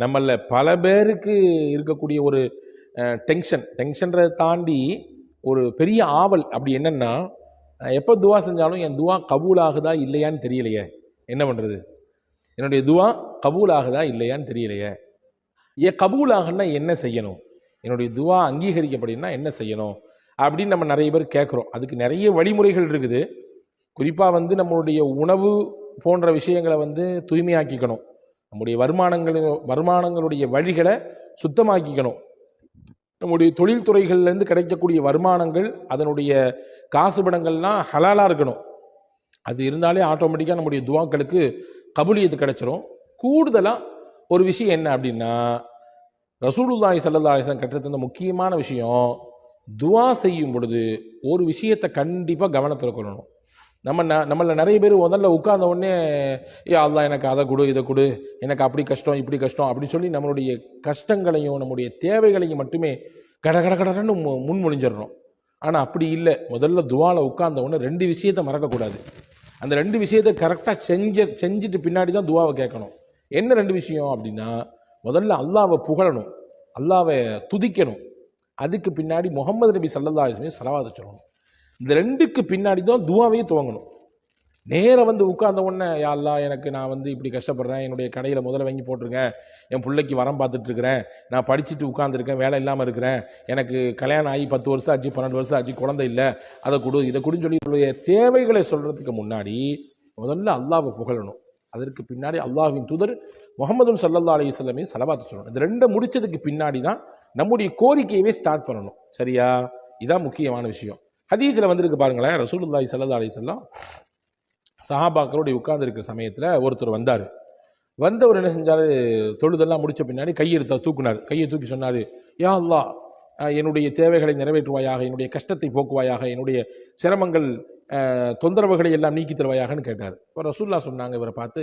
நம்மள பல பேருக்கு இருக்கக்கூடிய ஒரு டென்ஷன் டென்ஷன்றதை தாண்டி ஒரு பெரிய ஆவல் அப்படி என்னென்னா எப்போ துவா செஞ்சாலும் என் துவா கபூல் ஆகுதா இல்லையான்னு தெரியலையே. என்ன பண்ணுறது என்னுடைய துவா கபூல் ஆகுதா இல்லையான்னு தெரியலையே. ஏன் கபூல் ஆகுன்னா என்ன செய்யணும்? என்னுடைய துவா அங்கீகரிக்கப்படுதுன்னா என்ன செய்யணும்? அப்படின்னு நம்ம நிறைய பேர் கேட்குறோம் அதுக்கு நிறைய வழிமுறைகள் இருக்குது. குறிப்பாக வந்து நம்மளுடைய உணவு போன்ற விஷயங்களை வந்து தூய்மையாக்கிக்கணும். நம்முடைய வருமானங்கள் வருமானங்களுடைய வழிகளை சுத்தமாக்கிக்கணும். நம்முடைய தொழில்துறைகள்லேருந்து கிடைக்கக்கூடிய வருமானங்கள் அதனுடைய காசுபடங்கள்லாம் ஹலாலாக இருக்கணும். அது இருந்தாலே ஆட்டோமேட்டிக்காக நம்முடைய துவாக்களுக்கு கபூலியத்து கிடைச்சிரும். கூடுதலாக ஒரு விஷயம் என்ன அப்படின்னா ரசூலுல்லாஹி சல்லா அலைஹி வஸல்லம் கற்றுத்தந்த முக்கியமான விஷயம் துவா செய்யும் பொழுது ஒரு விஷயத்தை கண்டிப்பாக கவனத்தில் கொள்ளணும். நம்ம ந நம்மள நிறைய பேர் முதல்ல உட்கார்ந்த உடனே ஏ அல்லாஹ் எனக்கு அதை கொடு இதை கொடு. எனக்கு அப்படி கஷ்டம் இப்படி கஷ்டம். அப்படி சொல்லி நம்மளுடைய கஷ்டங்களையும் நம்முடைய தேவைகளையும் மட்டுமே கட கட கடன்னு மு- முன்மொழிஞ்சிடுறோம். ஆனால் அப்படி இல்லை. முதல்ல துவாவில் உட்கார்ந்த உடனே ரெண்டு விஷயத்தை மறக்கக்கூடாது. அந்த ரெண்டு விஷயத்தை கரெக்டாக செஞ்ச செஞ்சுட்டு பின்னாடி தான் துவாவை கேட்கணும். என்ன ரெண்டு விஷயம் அப்படின்னா முதல்ல அல்லாவை புகழணும். அல்லாவை துதிக்கணும். அதுக்கு பின்னாடி முகமது நபி சல்லல்லா அலிஸ்மே சலவாத சொல்லணும். இந்த ரெண்டுக்கு பின்னாடி தான் துவாவையே துவங்கணும். நேராக வந்து உட்கார்ந்த உடனே யா எனக்கு நான் வந்து இப்படி கஷ்டப்படுறேன். என்னுடைய கடையில் முதல்ல வாங்கி போட்டிருங்க. என் பிள்ளைக்கு வரம் பார்த்துட்ருக்குறேன். நான் படிச்சுட்டு உட்காந்துருக்கேன் வேலை இல்லாமல் இருக்கிறேன். எனக்கு கல்யாணம் ஆகி பத்து வருஷம் ஆச்சு பன்னெண்டு வருஷம் ஆச்சு குழந்தை இல்லை. அதை கொடு இதை கொடுன்னு சொல்லி உங்களுடைய தேவைகளை சொல்கிறதுக்கு முன்னாடி முதல்ல அல்லாவை புகழணும். அதற்கு பின்னாடி அல்லாஹ்வின் தூதர் முகமது சல்லல்லா அலி சொல்லமே சலவாத்து சொல்லணும். இந்த ரெண்டை முடித்ததுக்கு பின்னாடி தான் நம்முடைய கோரிக்கையவே ஸ்டார்ட் பண்ணணும். சரியா? இதான் முக்கியமான விஷயம். ஹதீஸில் வந்திருக்கு பாருங்களேன். ரசூலுல்லாய் சல்லா அலைஹி வஸல்லம் சஹாபாக்களோட உட்கார்ந்துருக்க சமயத்தில் ஒருத்தர் வந்தார். வந்தவர் என்ன செஞ்சார்? தொழுதெல்லாம் முடித்த பின்னாடி கையெடுத்தா தூக்குனார். கையை தூக்கி சொன்னார் யா அல்லா என்னுடைய தேவைகளை நிறைவேற்றுவாயாக என்னுடைய கஷ்டத்தை போக்குவாயாக என்னுடைய சிரமங்கள் தொந்தரவுகளை எல்லாம் நீக்கி தருவாயாகன்னு கேட்டார். இப்போ ரசூல்லா சொன்னாங்க இவரை பார்த்து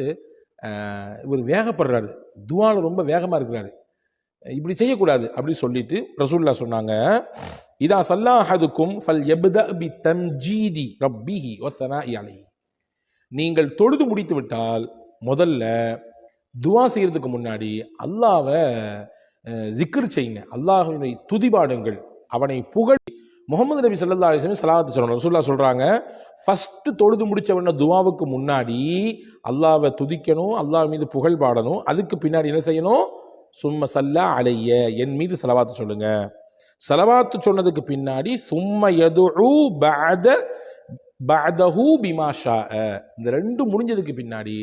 இவர் வேகப்படுறாரு. துவால ரொம்ப வேகமாக இருக்கிறாரு. இப்படி செய்யக்கூடாது அப்படின்னு சொல்லிட்டு ரசூல்லா சொன்னாங்க. இதா சல்லாஹதுக்கும் ஃபல் எப்த பி தம்ஜீதி ரப்பிஹி ஒத்தனா யாலை நீங்கள் தொழுது முடித்து விட்டால் முதல்ல துவா செய்கிறதுக்கு முன்னாடி அல்லாவை ஜிக்ர் செய்யுங்க. அல்லாஹினை துதிபாடுங்கள். அவனை புகழ் முகமது நபி சல்லா அலைஹி சலாத்து சொல்லணும் ரசூல்லா சொல்கிறாங்க ஃபஸ்ட்டு தொழுது முடித்தவன துவாவுக்கு முன்னாடி அல்லாவை துதிக்கணும் அல்லாஹ் மீது புகழ் பாடணும். அதுக்கு பின்னாடி என்ன செய்யணும்? சும்ம சல்லா அலைய என் மீது செலவாத்து சொல்லுங்க. செலவாத்து சொன்னதுக்கு பின்னாடி சும்ம எது பஅத பஅதஹு பிமாஷா இந்த ரெண்டு முடிஞ்சதுக்கு பின்னாடி